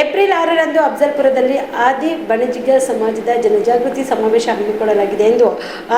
April ಆರರಂದು ಅಫ್ಜಲ್ಪುರದಲ್ಲಿ ಆದಿ ಬಣಜಿಗ ಸಮಾಜದ ಜನಜಾಗೃತಿ ಸಮಾವೇಶ ಹಮ್ಮಿಕೊಳ್ಳಲಾಗಿದೆ ಎಂದು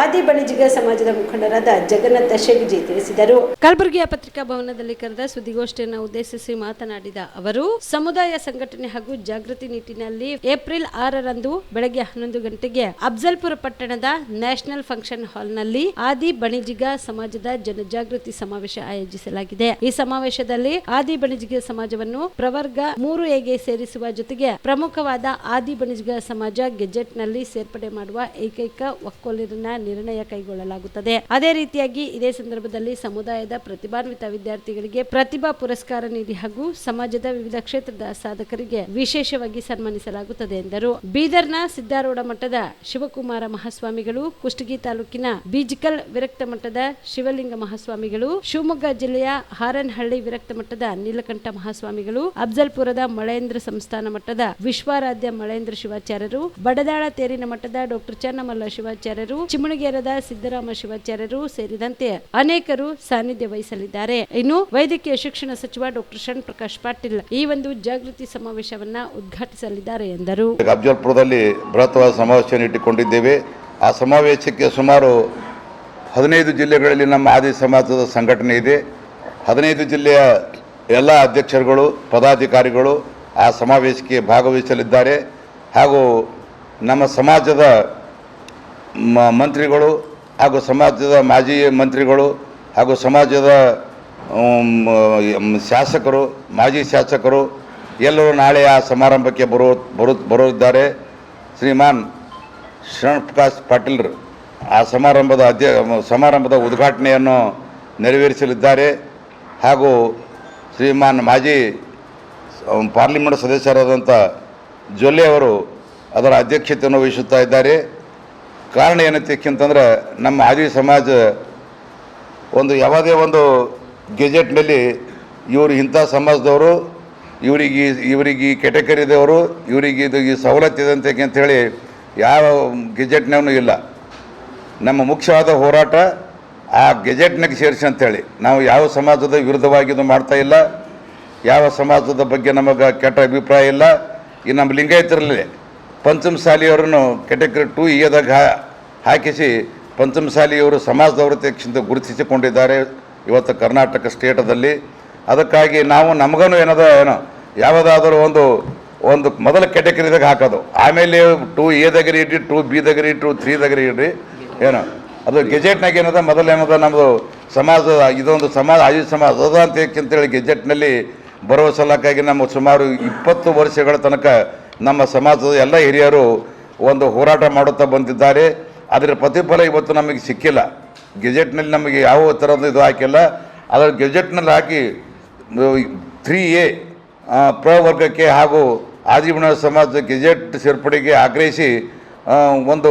ಆದಿ ಬಣಜಿಗ ಸಮಾಜದ ಮುಖಂಡರಾದ ಜಗನ್ನಾಥ ಶೆಗ್ಜಿ ತಿಳಿಸಿದರು. ಕಲಬುರಗಿಯ ಪತ್ರಿಕಾ ಭವನದಲ್ಲಿ ಕರೆದ ಸುದ್ದಿಗೋಷ್ಠಿಯನ್ನು ಉದ್ದೇಶಿಸಿ ಮಾತನಾಡಿದ ಅವರು, ಸಮುದಾಯ ಸಂಘಟನೆ ಹಾಗೂ ಜಾಗೃತಿ ನಿಟ್ಟಿನಲ್ಲಿ ಏಪ್ರಿಲ್ ಆರರಂದು ಬೆಳಗ್ಗೆ ಹನ್ನೊಂದು ಗಂಟೆಗೆ ಅಫ್ಜಲ್ಪುರ ಪಟ್ಟಣದ ನ್ಯಾಷನಲ್ ಫಂಕ್ಷನ್ ಹಾಲ್ನಲ್ಲಿ ಆದಿ ಬಣಿಜಿಗ ಸಮಾಜದ ಜನಜಾಗೃತಿ ಸಮಾವೇಶ ಆಯೋಜಿಸಲಾಗಿದೆ. ಈ ಸಮಾವೇಶದಲ್ಲಿ ಆದಿ ಬಣಿಜಿಗ ಸಮಾಜವನ್ನು ಪ್ರವರ್ಗ ಮೂರು ಎಗೆ ಸೇರಿಸುವ ಜೊತೆಗೆ ಪ್ರಮುಖವಾದ ಆದಿ ಬಣಿಜ್ಗ ಸಮಾಜ ಗೆಜೆಟ್ನಲ್ಲಿ ಸೇರ್ಪಡೆ ಮಾಡುವ ಏಕೈಕ ಒಕ್ಕೊಲಿನ ನಿರ್ಣಯ ಕೈಗೊಳ್ಳಲಾಗುತ್ತದೆ. ಅದೇ ರೀತಿಯಾಗಿ ಇದೇ ಸಂದರ್ಭದಲ್ಲಿ ಸಮುದಾಯದ ಪ್ರತಿಭಾನ್ವಿತ ವಿದ್ಯಾರ್ಥಿಗಳಿಗೆ ಪ್ರತಿಭಾ ಪುರಸ್ಕಾರ ನೀಡಿ ಹಾಗೂ ಸಮಾಜದ ವಿವಿಧ ಕ್ಷೇತ್ರದ ಸಾಧಕರಿಗೆ ವಿಶೇಷವಾಗಿ ಸನ್ಮಾನಿಸಲಾಗುತ್ತದೆ ಎಂದರು. ಬೀದರ್ನ ಸಿದ್ದಾರೂಢ ಮಠದ ಶಿವಕುಮಾರ ಮಹಾಸ್ವಾಮಿಗಳು, ಕುಷ್ಟಗಿ ತಾಲೂಕಿನ ಬೀಜಿಕಲ್ ವಿರಕ್ತ ಮಠದ ಶಿವಲಿಂಗ ಮಹಾಸ್ವಾಮಿಗಳು, ಶಿವಮೊಗ್ಗ ಜಿಲ್ಲೆಯ ಹಾರನಹಳ್ಳಿ ವಿರಕ್ತ ಮಠದ ನೀಲಕಂಠ ಮಹಾಸ್ವಾಮಿಗಳು, ಅಫ್ಜಲ್ಪುರದ ಮಳೇಂದ್ರ ಸಂಸ್ಥಾನ ಮಟ್ಟದ ವಿಶ್ವಾರಾಧ್ಯ ಮಳೇಂದ್ರ ಶಿವಾಚಾರ್ಯರು, ಬಡದಾಳ ತೇರಿನ ಮಠದ ಡಾಕ್ಟರ್ ಚನ್ನಮಲ್ಲ ಶಿವಾಚಾರ್ಯರು, ಚಿಮಣಗೇರದ ಸಿದ್ದರಾಮ ಶಿವಾಚಾರ್ಯರು ಸೇರಿದಂತೆ ಅನೇಕರು ಸಾನ್ನಿಧ್ಯ ವಹಿಸಲಿದ್ದಾರೆ. ಇನ್ನು ವೈದ್ಯಕೀಯ ಶಿಕ್ಷಣ ಸಚಿವ ಡಾಕ್ಟರ್ ಶರಣ್ ಪ್ರಕಾಶ್ ಪಾಟೀಲ್ ಈ ಒಂದು ಜಾಗೃತಿ ಸಮಾವೇಶವನ್ನ ಉದ್ಘಾಟಿಸಲಿದ್ದಾರೆ ಎಂದರು. ಅಫ್ಜಲ್ಪುರದಲ್ಲಿ ಬೃಹತ್ವಾದ ಸಮಾವೇಶವನ್ನು ಇಟ್ಟುಕೊಂಡಿದ್ದೇವೆ. ಆ ಸಮಾವೇಶಕ್ಕೆ ಸುಮಾರು ಹದಿನೈದು ಜಿಲ್ಲೆಗಳಲ್ಲಿ ನಮ್ಮ ಆದಿ ಸಮಾಜದ ಸಂಘಟನೆ ಇದೆ. ಹದಿನೈದು ಜಿಲ್ಲೆಯ ಎಲ್ಲ ಅಧ್ಯಕ್ಷರುಗಳು, ಪದಾಧಿಕಾರಿಗಳು ಆ ಸಮಾವೇಶಕ್ಕೆ ಭಾಗವಹಿಸಲಿದ್ದಾರೆ. ಹಾಗೂ ನಮ್ಮ ಸಮಾಜದ ಮಂತ್ರಿಗಳು ಹಾಗೂ ಸಮಾಜದ ಮಾಜಿ ಮಂತ್ರಿಗಳು ಹಾಗೂ ಸಮಾಜದ ಶಾಸಕರು, ಮಾಜಿ ಶಾಸಕರು ಎಲ್ಲರೂ ನಾಳೆ ಆ ಸಮಾರಂಭಕ್ಕೆ ಬರೋ, ಬರು ಬರೋದಿದ್ದಾರೆ ಶ್ರೀಮಾನ್ ಶರಣ್ ಪ್ರಕಾಶ್ ಪಾಟೀಲ್ರು ಆ ಸಮಾರಂಭದ ಅಧ್ಯ ಸಮಾರಂಭದ ಉದ್ಘಾಟನೆಯನ್ನು ನೆರವೇರಿಸಲಿದ್ದಾರೆ. ಹಾಗೂ ಶ್ರೀಮಾನ್ ಮಾಜಿ ಸ- ಪಾರ್ಲಿಮೆಂಟ್ ಸದಸ್ಯರಾದಂಥ ಜೊಲ್ಲೆ ಅವರು ಅದರ ಅಧ್ಯಕ್ಷತೆಯನ್ನು ವಹಿಸುತ್ತಾ ಇದ್ದಾರೆ. ಕಾರಣ ಏನಂತಕ್ಕಂತಂದ್ರೆ ನಮ್ಮ ಆದಿ ಸಮಾಜ ಒಂದು ಯಾವುದೇ ಒಂದು ಗೆಜೆಟ್ನಲ್ಲಿ ಇವರು ಇಂಥ ಸಮಾಜದವರು, ಇವರಿಗೆ ಇವರಿಗೆ ಈ ಕೆಟಗರಿದವರು ಇವರಿಗೆ ಇದು ಈ ಸವಲತ್ತಿದೆ ಅಂತ ಅಂತೇಳಿ ಯಾವ ಗೆಜೆಟ್ನೂ ಇಲ್ಲ. ನಮ್ಮ ಮುಖ್ಯವಾದ ಹೋರಾಟ ಆ ಗೆಜೆಟ್ನಾಗ ಸೇರಿಸಿ ಅಂಥೇಳಿ ನಾವು ಯಾವ ಸಮಾಜದ ವಿರುದ್ಧವಾಗಿ ಇದು ಮಾಡ್ತಾ ಇಲ್ಲ. ಯಾವ ಸಮಾಜದ ಬಗ್ಗೆ ನಮಗೆ ಕೆಟ್ಟ ಅಭಿಪ್ರಾಯ ಇಲ್ಲ, ಈ ನಮ್ಮ ಲಿಂಗಾಯತರಲ್ಲಿ. ಪಂಚಮಸಾಲಿಯವರನ್ನು ಕೆಟಗರಿ ಟು ಇಯದಾಗ ಹಾಕಿಸಿ ಪಂಚಮಸಾಲಿಯವರು ಸಮಾಜದವರು ತಕ್ಷಣ ಗುರುತಿಸಿಕೊಂಡಿದ್ದಾರೆ ಇವತ್ತು ಕರ್ನಾಟಕ ಸ್ಟೇಟದಲ್ಲಿ. ಅದಕ್ಕಾಗಿ ನಾವು ನಮಗೂ ಏನದ, ಏನೋ, ಯಾವುದಾದರೂ ಒಂದು ಒಂದು ಮೊದಲ ಕೆಟಗರಿದಾಗ ಹಾಕೋದು. ಆಮೇಲೆ ಟು ಎದಾಗರಿ ಇಡ್ರಿ ಟು ಬಿದಾಗರಿ ಟು ತ್ರೀದಾಗರಿ ಇಡ್ರಿ, ಏನೋ. ಅದು ಗೆಜೆಟ್ನಾಗ ಏನದ ಮೊದಲೇನದ ನಮ್ಮದು ಸಮಾಜದ, ಇದೊಂದು ಸಮಾಜ ಆಯು ಸಮಾಜ ಅದ ಅಂತ ಅಂತೇಳಿ ಗೆಜೆಟ್ನಲ್ಲಿ ಬರುವ ಸಲಕ್ಕಾಗಿ ನಮ್ಮ ಸುಮಾರು ಇಪ್ಪತ್ತು ವರ್ಷಗಳ ತನಕ ನಮ್ಮ ಸಮಾಜದ ಎಲ್ಲ ಹಿರಿಯರು ಒಂದು ಹೋರಾಟ ಮಾಡುತ್ತಾ ಬಂದಿದ್ದಾರೆ. ಅದರ ಪ್ರತಿಫಲ ಇವತ್ತು ನಮಗೆ ಸಿಕ್ಕಿಲ್ಲ. ಗೆಜೆಟ್ನಲ್ಲಿ ನಮಗೆ ಯಾವ ಥರದ ಇದು ಹಾಕಿಲ್ಲ. ಅದರ ಗೆಜೆಟ್ನಲ್ಲಿ ಹಾಕಿ ತ್ರೀ ಎ ಪ್ರವರ್ಗಕ್ಕೆ ಹಾಗೂ ಆಜೀವನ ಸಮಾಜದ ಗೆಜೆಟ್ ಸೇರ್ಪಡೆಗೆ ಆಗ್ರಹಿಸಿ ಒಂದು